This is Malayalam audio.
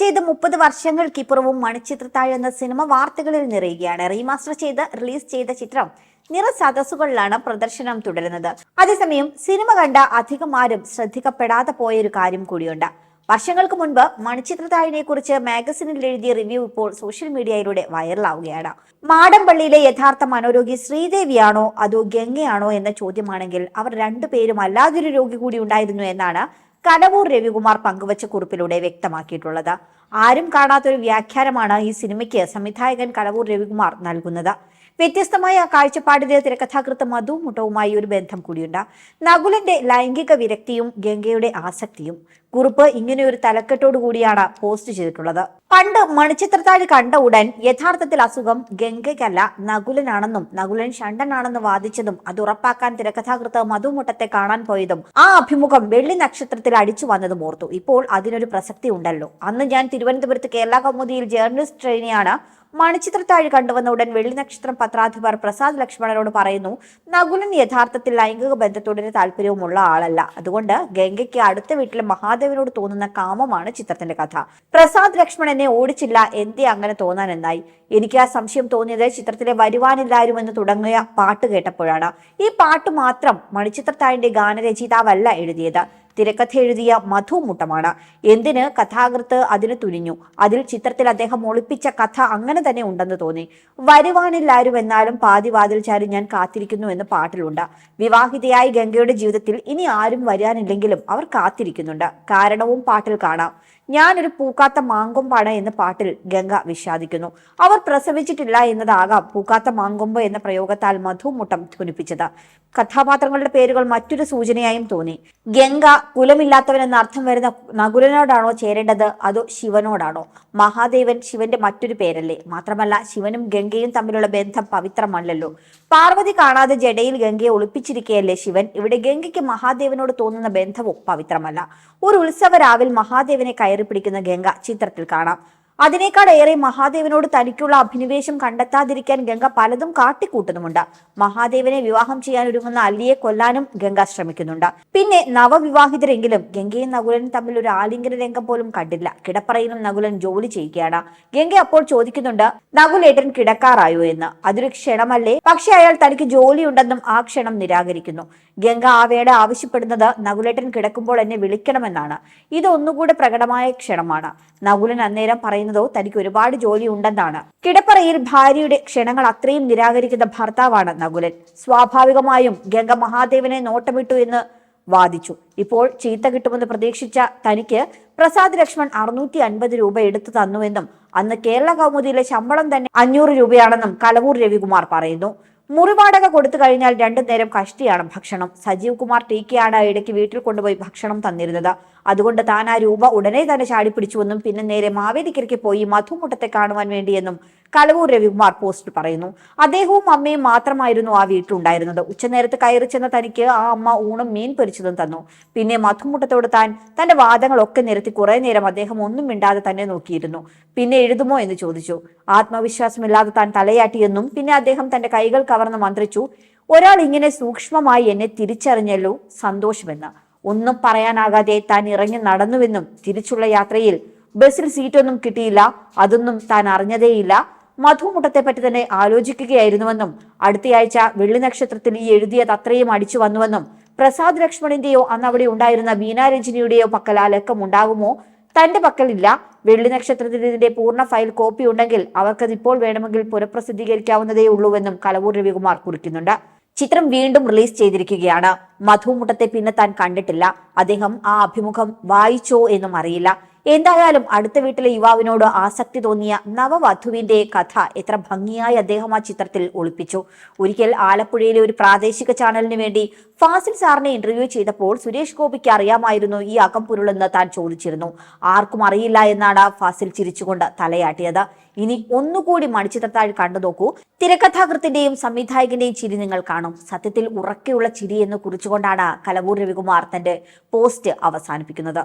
ചെയ്ത് മുപ്പത് വർഷങ്ങൾക്കിപ്പുറവും മണിച്ചിത്രത്താഴ് എന്ന സിനിമ വാർത്തകളിൽ നിറയുകയാണ്. റീമാസ്റ്റർ ചെയ്ത് റിലീസ് ചെയ്ത ചിത്രം നിറ സദസ്സുകളിലാണ് പ്രദർശനം തുടരുന്നത്. അതേസമയം സിനിമ കണ്ട അധികം ആരും ശ്രദ്ധിക്കപ്പെടാതെ പോയൊരു കാര്യം കൂടിയുണ്ട്. വർഷങ്ങൾക്ക് മുൻപ് മണിച്ചിത്രത്താഴിനെ കുറിച്ച് മാഗസിനിൽ എഴുതിയ റിവ്യൂ ഇപ്പോൾ സോഷ്യൽ മീഡിയയിലൂടെ വൈറലാവുകയാണ്. മാടമ്പള്ളിയിലെ യഥാർത്ഥ മനോരോഗി ശ്രീദേവിയാണോ അതോ ഗംഗയാണോ എന്ന ചോദ്യമാണെങ്കിൽ അവർ രണ്ടുപേരും അല്ലാതൊരു രോഗി കൂടി ഉണ്ടായിരുന്നു എന്നാണ് കനവൂർ രവികുമാർ പങ്കുവച്ച കുറിപ്പിലൂടെ വ്യക്തമാക്കിയിട്ടുള്ളത്. ആരും കാണാത്തൊരു വ്യാഖ്യാനമാണ് ഈ സിനിമയ്ക്ക് സംവിധായകൻ കടവൂർ രവികുമാർ നൽകുന്നത്. വ്യത്യസ്തമായ കാഴ്ചപ്പാടിലെ തിരക്കഥാകൃത്ത് മധു മുട്ടവുമായി ഒരു ബന്ധം കൂടിയുണ്ട്. നകുലന്റെ ലൈംഗിക വിരക്തിയും ഗംഗയുടെ ആസക്തിയും കുറിപ്പ് ഇങ്ങനെ ഒരു തലക്കെട്ടോടു കൂടിയാണ് പോസ്റ്റ് ചെയ്തിട്ടുള്ളത്. പണ്ട് മണിച്ചിത്രത്താഴ് കണ്ട ഉടൻ യഥാർത്ഥത്തിൽ അസുഖം ഗംഗയ്ക്കല്ല നകുലനാണെന്നും നകുലൻ ഷണ്ടനാണെന്ന് വാദിച്ചതും അത് ഉറപ്പാക്കാൻ തിരക്കഥാകൃത്ത് മധുമുട്ടത്തെ കാണാൻ പോയതും ആ അഭിമുഖം വെള്ളി നക്ഷത്രത്തിൽ അടിച്ചു വന്നതും ഓർത്തു. ഇപ്പോൾ അതിനൊരു പ്രസക്തി ഉണ്ടല്ലോ അന്ന് ഞാൻ തിരുവനന്തപുരത്ത് കേരള കൗമുദിയിൽ ജേർണലിസ്റ്റ് ട്രെയിനിയാണ് മണിച്ചിത്രത്താഴ് കണ്ടുവന്ന ഉടൻ വെള്ളി നക്ഷത്രം പത്രാധിപർ പ്രസാദ് ലക്ഷ്മണനോട് പറയുന്നു നകുലൻ യഥാർത്ഥത്തിൽ ലൈംഗിക ബന്ധത്തോടിന് താല്പര്യവുമുള്ള ആളല്ല. അതുകൊണ്ട് ഗംഗയ്ക്ക് അടുത്ത വീട്ടിലെ മഹാദേവനോട് തോന്നുന്ന കാമമാണ് ചിത്രത്തിന്റെ കഥ. പ്രസാദ് ലക്ഷ്മണനെ ഓടിച്ചില്ല എന്തേ അങ്ങനെ തോന്നാൻ എന്നായി. എനിക്ക് ആ സംശയം തോന്നിയത് ചിത്രത്തിലെ വരുവാനില്ലാരും എന്ന് തുടങ്ങിയ പാട്ട് കേട്ടപ്പോഴാണ്. ഈ പാട്ട് മാത്രം മണിച്ചിത്രത്താഴിന്റെ ഗാനരചയിതാവല്ല എഴുതിയത്. തിരക്കഥ എഴുതിയ മധു മുട്ടമാണ് എന്തിന് കഥാകൃത്ത് അതിന് തുനിഞ്ഞു? അതിൽ ചിത്രത്തിൽ അദ്ദേഹം ഒളിപ്പിച്ച കഥ അങ്ങനെ തന്നെ ഉണ്ടെന്ന് തോന്നി. വരുവാനില്ലാരും എന്നാലും പാതിവാതിൽ ചാരി ഞാൻ കാത്തിരിക്കുന്നു എന്ന് പാട്ടിലുണ്ട്. വിവാഹിതയായി ഗംഗയുടെ ജീവിതത്തിൽ ഇനി ആരും വരാനില്ലെങ്കിലും അവർ കാത്തിരിക്കുന്നുണ്ട്. കാരണവും പാട്ടിൽ കാണാം. ഞാനൊരു പൂക്കാത്ത മാങ്കൊമ്പാണ് എന്ന പാട്ടിൽ ഗംഗ വിഷാദിക്കുന്നു. അവർ പ്രസവിച്ചിട്ടില്ല എന്നതാകാം പൂക്കാത്ത മാങ്കൊമ്പ് എന്ന പ്രയോഗത്താൽ മധുമുട്ടം ധ്വനിപ്പിച്ചത്. കഥാപാത്രങ്ങളുടെ പേരുകൾ മറ്റൊരു സൂചനയായും തോന്നി. ഗംഗ കുലമില്ലാത്തവൻ എന്ന അർത്ഥം വരുന്ന നകുലനോടാണോ ചേരേണ്ടത്? അതോ ശിവനോടാണോ? മഹാദേവൻ ശിവന്റെ മറ്റൊരു പേരല്ലേ. മാത്രമല്ല ശിവനും ഗംഗയും തമ്മിലുള്ള ബന്ധം പവിത്രമല്ലല്ലോ. പാർവതി കാണാതെ ജഡയിൽ ഗംഗയെ ഒളിപ്പിച്ചിരിക്കുകയല്ലേ ശിവൻ? ഇവിടെ ഗംഗയ്ക്ക് മഹാദേവനോട് തോന്നുന്ന ബന്ധവും പവിത്രമല്ല. ഒരു ഉത്സവ രാവിൽ മഹാദേവനെ കയറി പിടിക്കുന്ന ഗംഗ ചിത്രത്തിൽ കാണാം അതിനേക്കാൾ ഏറെ മഹാദേവനോട് തനിക്കുള്ള അഭിനിവേശം കണ്ടെത്താതിരിക്കാൻ ഗംഗ പലതും കാട്ടിക്കൂട്ടുന്നുമുണ്ട്. മഹാദേവനെ വിവാഹം ചെയ്യാൻ ഒരുങ്ങുന്ന അല്ലിയെ കൊല്ലാനും ഗംഗ ശ്രമിക്കുന്നുണ്ട്. പിന്നെ നവവിവാഹിതരെങ്കിലും ഗംഗയും നകുലനും തമ്മിൽ ഒരു ആലിംഗന രംഗം പോലും കണ്ടില്ല. കിടപ്പറയിലും നകുലൻ ജോലി ചെയ്യുകയാണ്. ഗംഗ അപ്പോൾ ചോദിക്കുന്നുണ്ട് നകുലേട്ടൻ കിടക്കാറായോ എന്ന്? അതൊരു ക്ഷണമല്ലേ? പക്ഷെ അയാൾ തനിക്ക് ജോലിയുണ്ടെന്നും ആ ക്ഷണം നിരാകരിക്കുന്നു. ഗംഗ ആവേടെ ആവശ്യപ്പെടുന്നത് നകുലേട്ടൻ കിടക്കുമ്പോൾ എന്നെ വിളിക്കണമെന്നാണ്. ഇത് ഒന്നുകൂടെ പ്രകടമായ ക്ഷണമാണ്. നകുലൻ അന്നേരം പറയുന്നതോ തനിക്ക് ഒരുപാട് ജോലി ഉണ്ടെന്നാണ്. കിടപ്പറയിൽ ഭാര്യയുടെ ക്ഷണങ്ങൾ അത്രയും നിരാകരിക്കുന്ന ഭർത്താവാണ് നകുലൻ. സ്വാഭാവികമായും ഗംഗ മഹാദേവനെ നോട്ടമിട്ടു എന്ന് വാദിച്ചു. ഇപ്പോൾ ചീത്ത കിട്ടുമെന്ന് പ്രതീക്ഷിച്ച തനിക്ക് പ്രസാദ് ലക്ഷ്മൺ അറുന്നൂറ്റി അൻപത് രൂപ എടുത്തു തന്നുവെന്നും അന്ന് കേരള കൗമുദിയിലെ ശമ്പളം തന്നെ അഞ്ഞൂറ് രൂപയാണെന്നും കലവൂർ രവികുമാർ പറയുന്നു. മുറിവാടക കൊടുത്തു കഴിഞ്ഞാൽ രണ്ടു നേരം കഷ്ടിയാണ് ഭക്ഷണം. സജീവ് കുമാർ ടി കെയാണ് ഇടയ്ക്ക് വീട്ടിൽ കൊണ്ടുപോയി ഭക്ഷണം തന്നിരുന്നത്. അതുകൊണ്ട് താൻ ആ രൂപ ഉടനെ തന്നെ ചാടിപ്പിടിച്ചുവെന്നും പിന്നെ നേരെ മാവേലിക്കരയ്ക്ക് പോയി മധുമുട്ടത്തെ കാണുവാൻ വേണ്ടിയെന്നും കലവൂർ രവികുമാർ പോസ്റ്റ് പറയുന്നു അദ്ദേഹവും അമ്മയും മാത്രമായിരുന്നു ആ വീട്ടിലുണ്ടായിരുന്നത്. ഉച്ചനേരത്ത് കയറി ചെന്ന തനിക്ക് ആ അമ്മ ഊണും മീൻ പൊരിച്ചതും തന്നു. പിന്നെ മധുമുട്ടത്തോട് താൻ തന്റെ വാദങ്ങളൊക്കെ നിരത്തി കുറെ നേരം അദ്ദേഹം ഒന്നും മിണ്ടാതെ തന്നെ നോക്കിയിരുന്നു. പിന്നെ എഴുതുമോ എന്ന് ചോദിച്ചു. ആത്മവിശ്വാസമില്ലാതെ താൻ തലയാട്ടിയെന്നും പിന്നെ അദ്ദേഹം തന്റെ കൈകൾ കവർന്ന് മന്ത്രിച്ചു ഒരാൾ ഇങ്ങനെ സൂക്ഷ്മമായി എന്നെ തിരിച്ചറിഞ്ഞല്ലോ സന്തോഷമെന്ന്. ഒന്നും പറയാനാകാതെ താൻ ഇറങ്ങി നടന്നുവെന്നും തിരിച്ചുള്ള യാത്രയിൽ ബസ്സിൽ സീറ്റൊന്നും കിട്ടിയില്ല അതൊന്നും താൻ അറിഞ്ഞതേയില്ല. മധുമുട്ടത്തെ പറ്റി തന്നെ ആലോചിക്കുകയായിരുന്നുവെന്നും അടുത്തയാഴ്ച വെള്ളി നക്ഷത്രത്തിൽ ഈ എഴുതിയത് അത്രയും അടിച്ചു വന്നുവെന്നും പ്രസാദ് ലക്ഷ്മണിന്റെയോ അന്ന് അവിടെ ഉണ്ടായിരുന്ന ബീനാരഞ്ജിനിയുടെയോ പക്കൽ ആ ലക്കം ഉണ്ടാകുമോ? തന്റെ പക്കലില്ല. വെള്ളി നക്ഷത്രത്തിന്റെ പൂർണ ഫയൽ കോപ്പി ഉണ്ടെങ്കിൽ അവർക്കത് ഇപ്പോൾ വേണമെങ്കിൽ പുനഃപ്രസിദ്ധീകരിക്കാവുന്നതേ ഉള്ളൂവെന്നും കലവൂർ രവികുമാർ കുറിക്കുന്നുണ്ട്. ചിത്രം വീണ്ടും റിലീസ് ചെയ്തിരിക്കുകയാണ്. മധുമുട്ടത്തെ പിന്നെ താൻ കണ്ടിട്ടില്ല. അദ്ദേഹം ആ അഭിമുഖം വായിച്ചോ എന്നും അറിയില്ല. എന്തായാലും അടുത്ത വീട്ടിലെ യുവാവിനോട് ആസക്തി തോന്നിയ നവവധുവിന്റെ കഥ എത്ര ഭംഗിയായി അദ്ദേഹം ആ ചിത്രത്തിൽ ഒളിപ്പിച്ചു. ഒരിക്കൽ ആലപ്പുഴയിലെ ഒരു പ്രാദേശിക ചാനലിന് വേണ്ടി ഫാസിൽ സാറിനെ ഇന്റർവ്യൂ ചെയ്തപ്പോൾ സുരേഷ് ഗോപിക്ക് അറിയാമായിരുന്നു ഈ അകംപുരുളെന്ന് താൻ ചോദിച്ചിരുന്നു. ആർക്കും അറിയില്ല എന്നാണ് ഫാസിൽ ചിരിച്ചുകൊണ്ട് തലയാട്ടിയത്. ഇനി ഒന്നുകൂടി മണിച്ചിത്രത്താഴ് കണ്ടു നോക്കൂ. തിരക്കഥാകൃത്തിന്റെയും സംവിധായകന്റെയും ചിരി നിങ്ങൾ കാണും. സത്യത്തിൽ ഉറക്കെയുള്ള ചിരി എന്ന് കുറിച്ചുകൊണ്ടാണ് കലവൂർ രവികുമാർ തന്റെ പോസ്റ്റ് അവസാനിപ്പിക്കുന്നത്.